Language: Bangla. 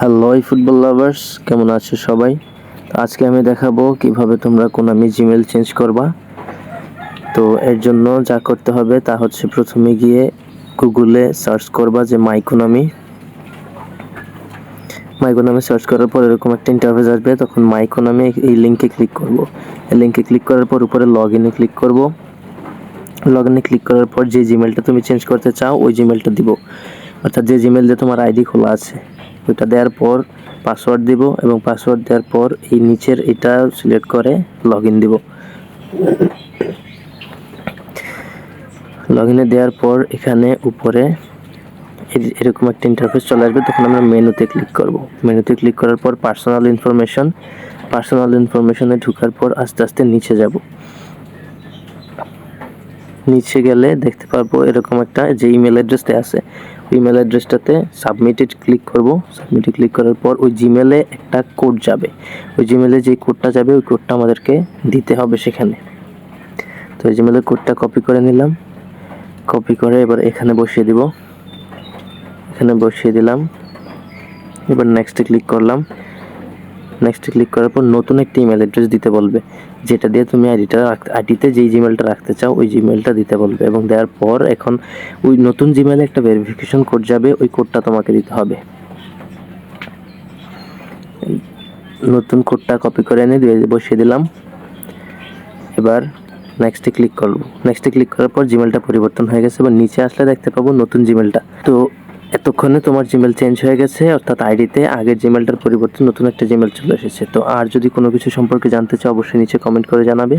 হ্যালো ফুটবল লাভার্স কেমন আছো সবাই? আজকে আমি দেখাবো কীভাবে তোমরা কোনামি জিমেল চেঞ্জ করবা। তো এর জন্য যা করতে হবে তা হচ্ছে প্রথমে গিয়ে গুগলে সার্চ করবা যে মাইকোনামি মাইকোনামি সার্চ করার পর এরকম একটা ইন্টারফেস আসবে, তখন মাইকোনামি এই লিঙ্কে ক্লিক করব। এই লিঙ্কে ক্লিক করার পর উপরে লগ ইনে ক্লিক করব। লগ ইনে ক্লিক করার পর যে জিমেলটা তুমি চেঞ্জ করতে চাও, ওই জিমেলটা দিব। অর্থাৎ যে জিমেল দিয়ে তোমার আইডি খোলা আছে। ওইটা দেওয়ার পর পাসওয়ার্ড দিব এবং পাসওয়ার্ড দেওয়ার পর এই নিচের এটা সিলেক্ট করে লগ ইন দিব। লগ ইনে দেওয়ার পর এখানে উপরে এরকম একটা ইন্টারফেস চলে আসবে, তখন আমরা মেনুতে ক্লিক করব। মেনুতে ক্লিক করার পর পার্সোনাল ইনফরমেশন পার্সোনাল ইনফরমেশনে ঢোকার পর আস্তে আস্তে নিচে যাব। নিচে গেলে দেখতে পারব এরকম একটা যে ইমেল অ্যাড্রেসটা আছে ইমেল অ্যাড্রেসটাতে সাবমিটেড ক্লিক করব। সাবমিটে ক্লিক করার পর ওই জিমেলে একটা কোড যাবে। ওই জিমেলে যে কোডটা যাবে, ওই কোডটা আমাদেরকে দিতে হবে সেখানে। তো ওই জিমেলের কোডটা কপি করে নিলাম। কপি করে এবার এখানে বসিয়ে দিব। এখানে বসিয়ে দিলাম। এবার নেক্সটে ক্লিক করলাম। নেক্সটে ক্লিক করার পর নতুন একটা ইমেল অ্যাড্রেস দিতে বলবে। যেটা দিয়ে তুমি আইডিটা আইডিতে যেই জিমেলটা রাখতে চাও, ওই জিমেলটা দিতে বলবে এবং দেওয়ার পর এখন ওই নতুন জিমেলে একটা ভেরিফিকেশন কোড যাবে, ওই কোডটা তোমাকে দিতে হবে। নতুন কোডটা কপি করে এনে বসিয়ে দিলাম। এবার নেক্সটে ক্লিক করব। নেক্সটে ক্লিক করার পর জিমেলটা পরিবর্তন হয়ে গেছে, এবার নিচে আসলে দেখতে পাবো নতুন জিমেলটা তো এতক্ষণে তোমার জিমেল চেঞ্জ হয়ে গেছে, অর্থাৎ আইডিতে আগের জিমেলটার পরিবর্তে নতুন একটা জিমেল চলে এসেছে। তো আর যদি কোনো কিছু সম্পর্কে জানতে চাও, অবশ্যই নিচে কমেন্ট করে জানাবে।